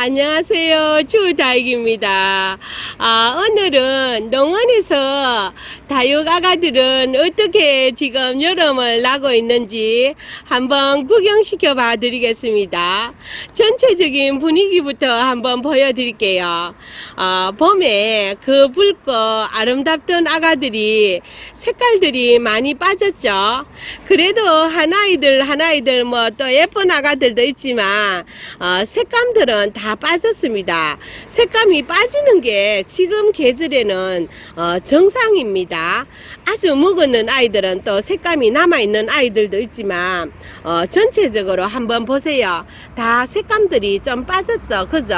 안녕하세요. 주다익입니다. 아, 오늘은 농원에서 다육 아가들은 어떻게 지금 여름을 나고 있는지 한번 구경시켜 봐 드리겠습니다. 전체적인 분위기부터 한번 보여드릴게요. 아, 봄에 그 붉고 아름답던 아가들이 색깔들이 많이 빠졌죠. 그래도 하나이들 하나이들 뭐 또 예쁜 아가들도 있지만 어, 색감들은 다 빠졌습니다. 색감이 빠지는 게 지금 계절에는 어, 정상입니다. 아주 묵은 아이들은 또 색감이 남아있는 아이들도 있지만 어, 전체적으로 한번 보세요. 다 색감들이 좀 빠졌죠. 그죠?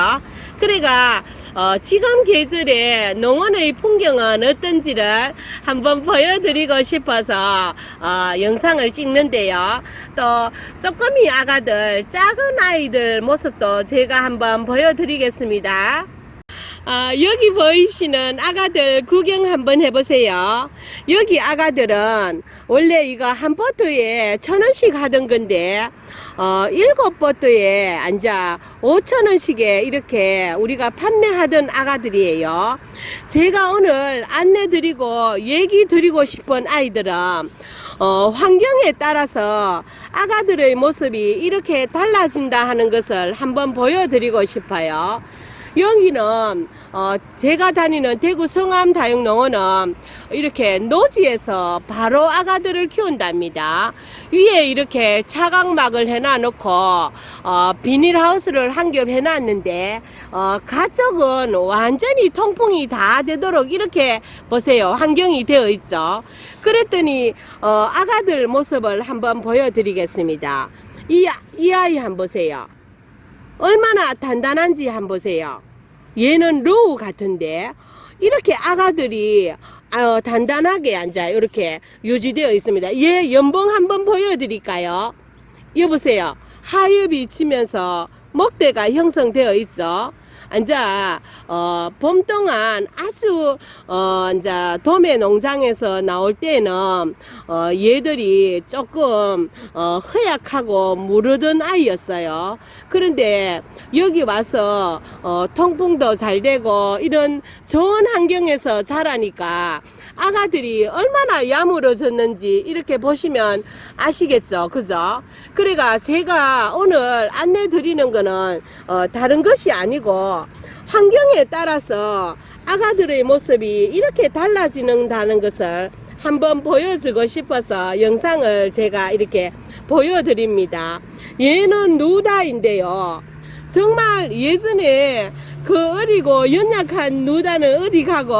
그래가 어, 지금 계절에 농원의 풍경은 어떤지를 한번 보여드리고 싶어서 어, 영상을 찍는데요. 또 쪼꼬미 아가들 작은 아이들 모습도 제가 한번 보여드리겠습니다. 아, 여기 보이시는 아가들 구경 한번 해보세요. 여기 아가들은 원래 이거 한 보트에 천 원씩 하던 건데, 어, 일곱 보트에 앉아 오천 원씩에 이렇게 우리가 판매하던 아가들이에요. 제가 오늘 안내 드리고 얘기 드리고 싶은 아이들은 어, 환경에 따라서 아가들의 모습이 이렇게 달라진다 하는 것을 한번 보여드리고 싶어요. 여기는 어, 제가 다니는 대구 성암 다육농원은 이렇게 노지에서 바로 아가들을 키운답니다. 위에 이렇게 차각막을 해놔 놓고 어, 비닐하우스를 한 겹 해놨는데 어, 가쪽은 완전히 통풍이 다 되도록 이렇게 보세요 환경이 되어 있죠. 그랬더니 어, 아가들 모습을 한번 보여드리겠습니다. 이, 이 아이 한번 보세요. 얼마나 단단한지 한번 보세요. 얘는 로우 같은데 이렇게 아가들이 어, 단단하게 앉아 이렇게 유지되어 있습니다. 얘 연봉 한번 보여드릴까요? 여보세요. 하엽이 치면서 목대가 형성되어 있죠. 앉아 어, 봄 동안 아주 어, 이제 도매 농장에서 나올 때는 어, 얘들이 조금 어, 허약하고 무르던 아이였어요. 그런데 여기 와서 어, 통풍도 잘 되고 이런 좋은 환경에서 자라니까 아가들이 얼마나 야무러졌는지 이렇게 보시면 아시겠죠, 그죠? 그래가 제가 오늘 안내 드리는 거는 어, 다른 것이 아니고 환경에 따라서 아가들의 모습이 이렇게 달라지는다는 것을 한번 보여주고 싶어서 영상을 제가 이렇게 보여드립니다. 얘는 누다인데요. 정말 예전에 그 어리고 연약한 누다는 어디 가고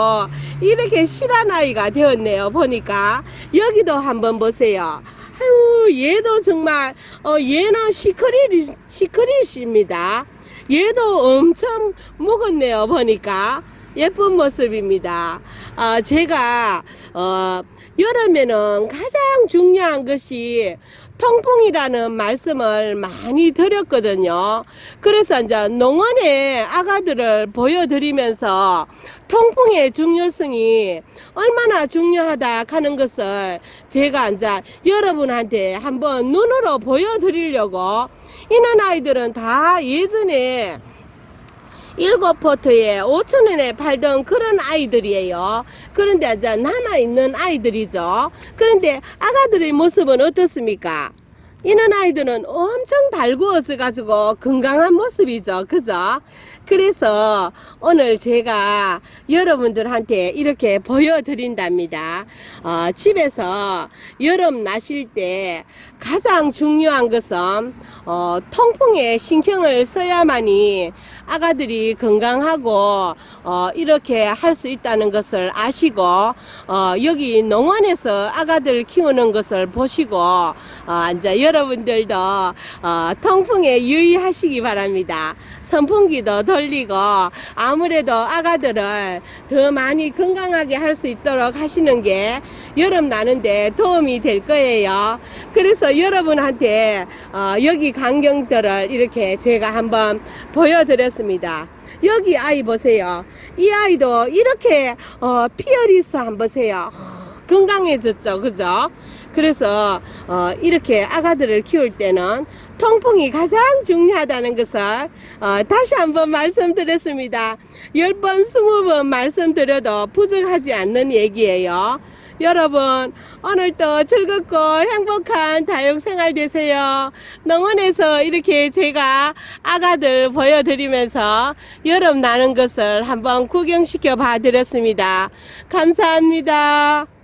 이렇게 실한 아이가 되었네요. 보니까 여기도 한번 보세요. 아유 얘도 정말 어 얘는 시크릿 시크릿입니다. 얘도 엄청 먹었네요. 보니까 예쁜 모습입니다. 어, 제가 어, 여름에는 가장 중요한 것이 통풍이라는 말씀을 많이 드렸거든요. 그래서 이제 농원의 아가들을 보여드리면서 통풍의 중요성이 얼마나 중요하다 하는 것을 제가 이제 여러분한테 한번 눈으로 보여드리려고 이런 아이들은 다 예전에 일곱 포트에 5천 원에 팔던 그런 아이들이에요. 그런데 이제 남아 있는 아이들이죠. 그런데 아가들의 모습은 어떻습니까? 이런 아이들은 엄청 달구어져 가지고 건강한 모습이죠. 그죠? 그래서 오늘 제가 여러분들한테 이렇게 보여드린답니다. 어, 집에서 여름 나실 때 가장 중요한 것은 어, 통풍에 신경을 써야만이 아가들이 건강하고 어, 이렇게 할 수 있다는 것을 아시고 어, 여기 농원에서 아가들 키우는 것을 보시고 어, 이제 여러분들도 어, 통풍에 유의하시기 바랍니다. 선풍기도 돌리고 아무래도 아가들을 더 많이 건강하게 할 수 있도록 하시는 게 여름 나는데 도움이 될 거예요. 그래서 여러분한테 어, 여기 광경들을 이렇게 제가 한번 보여드렸습니다. 여기 아이 보세요. 이 아이도 이렇게 어, 피어리스 한번 보세요. 건강해졌죠, 그죠? 그래서 어, 이렇게 아가들을 키울 때는 통풍이 가장 중요하다는 것을 어, 다시 한번 말씀드렸습니다. 10번, 20번 말씀드려도 부족하지 않는 얘기예요. 여러분, 오늘도 즐겁고 행복한 다육 생활 되세요. 농원에서 이렇게 제가 아가들 보여드리면서 여름 나는 것을 한번 구경시켜 봐 드렸습니다. 감사합니다.